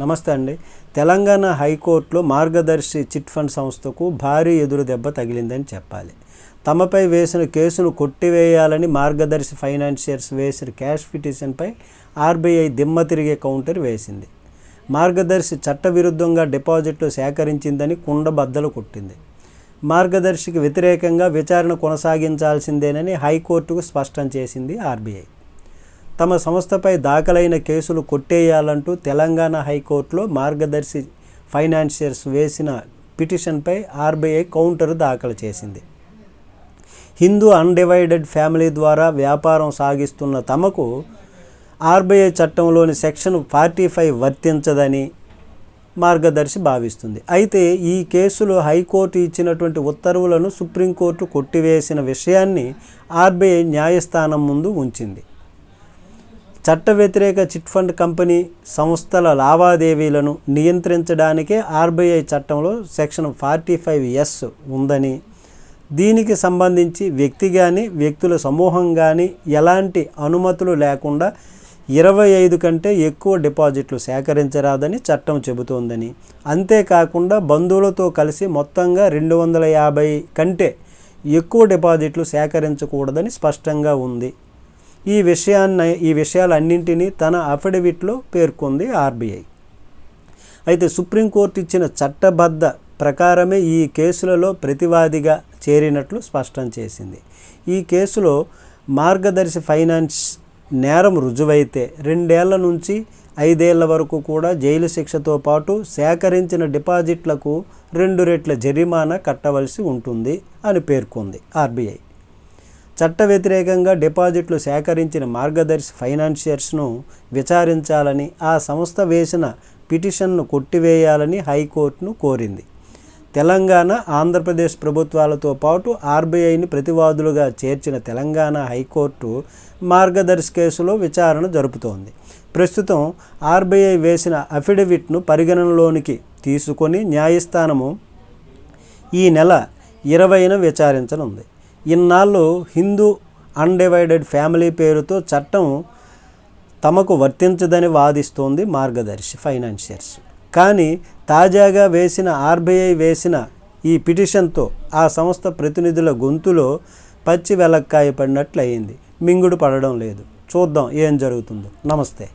నమస్తే అండి. తెలంగాణ హైకోర్టులో మార్గదర్శి చిట్ ఫండ్ సంస్థకు భారీ ఎదురు దెబ్బ తగిలిందని చెప్పాలి. తమపై వేసిన కేసును కొట్టివేయాలని మార్గదర్శి ఫైనాన్షియర్స్ వేసిన క్యాష్ పిటిషన్పై ఆర్బీఐ దిమ్మ తిరిగే కౌంటర్ వేసింది. మార్గదర్శి చట్టవిరుద్ధంగా డిపాజిట్లు సేకరించిందని కుండ బద్దలు కొట్టింది. మార్గదర్శికి వ్యతిరేకంగా విచారణ కొనసాగించాల్సిందేనని హైకోర్టుకు స్పష్టం చేసింది ఆర్బీఐ. తమ సంస్థపై దాఖలైన కేసులు కొట్టేయాలంటూ తెలంగాణ హైకోర్టులో మార్గదర్శి ఫైనాన్షియర్స్ వేసిన పిటిషన్పై ఆర్బీఐ కౌంటర్ దాఖలు చేసింది. హిందూ అన్డివైడెడ్ ఫ్యామిలీ ద్వారా వ్యాపారం సాగిస్తున్న తమకు ఆర్బీఐ చట్టంలోని సెక్షన్ ఫార్టీ ఫైవ్ వర్తించదని మార్గదర్శి భావిస్తుంది. అయితే ఈ కేసులో హైకోర్టు ఇచ్చినటువంటి ఉత్తర్వులను సుప్రీంకోర్టు కొట్టివేసిన విషయాన్ని ఆర్బీఐ న్యాయస్థానం ముందు ఉంచింది. చట్ట వ్యతిరేక చిట్ ఫండ్ కంపెనీ సంస్థల లావాదేవీలను నియంత్రించడానికే ఆర్బీఐ చట్టంలో సెక్షన్ ఫార్టీ ఫైవ్ ఎస్ ఉందని దీనికి సంబంధించి వ్యక్తి కానీ వ్యక్తుల సమూహం కానీ ఎలాంటి అనుమతులు లేకుండా ఇరవై ఐదు కంటే ఎక్కువ డిపాజిట్లు సేకరించరాదని చట్టం చెబుతోందని. అంతేకాకుండా బంధువులతో కలిసి మొత్తంగా రెండు వందల యాభై కంటే ఎక్కువ డిపాజిట్లు సేకరించకూడదని స్పష్టంగా ఉంది. ఈ విషయాన్ని ఈ విషయాలన్నింటినీ తన అఫిడవిట్లో పేర్కొంది ఆర్బీఐ. అయితే సుప్రీంకోర్టు ఇచ్చిన చట్టబద్ధ ప్రకారమే ఈ కేసులలో ప్రతివాదిగా చేరినట్లు స్పష్టం చేసింది. ఈ కేసులో మార్గదర్శి ఫైనాన్స్ నేరం రుజువైతే రెండేళ్ళ నుంచి ఐదేళ్ళ వరకు కూడా జైలు శిక్షతో పాటు సేకరించిన డిపాజిట్లకు రెండు రెట్ల జరిమానా కట్టవలసి ఉంటుంది అని పేర్కొంది ఆర్బీఐ. చట్ట వ్యతిరేకంగా డిపాజిట్లు సేకరించిన మార్గదర్శి ఫైనాన్షియర్స్ను విచారించాలని ఆ సంస్థ వేసిన పిటిషన్ను కొట్టివేయాలని హైకోర్టును కోరింది. తెలంగాణ ఆంధ్రప్రదేశ్ ప్రభుత్వాలతో పాటు ఆర్బీఐని ప్రతివాదులుగా చేర్చిన తెలంగాణ హైకోర్టు మార్గదర్శి కేసులో విచారణ జరుపుతోంది. ప్రస్తుతం ఆర్బీఐ వేసిన అఫిడవిట్ను పరిగణనలోనికి తీసుకొని న్యాయస్థానము ఈ నెల ఇరవైన విచారించనుంది. ఇన్నాళ్ళు హిందూ అన్డివైడెడ్ ఫ్యామిలీ పేరుతో చట్టం తమకు వర్తించదని వాదిస్తోంది మార్గదర్శి ఫైనాన్షియర్స్. కానీ తాజాగా వేసిన ఆర్బీఐ వేసిన ఈ పిటిషన్తో ఆ సంస్థ ప్రతినిధుల గొంతులో పచ్చి వెలక్కాయ పడినట్లయింది. మింగుడు పడడం లేదు. చూద్దాం ఏం జరుగుతుందో. నమస్తే.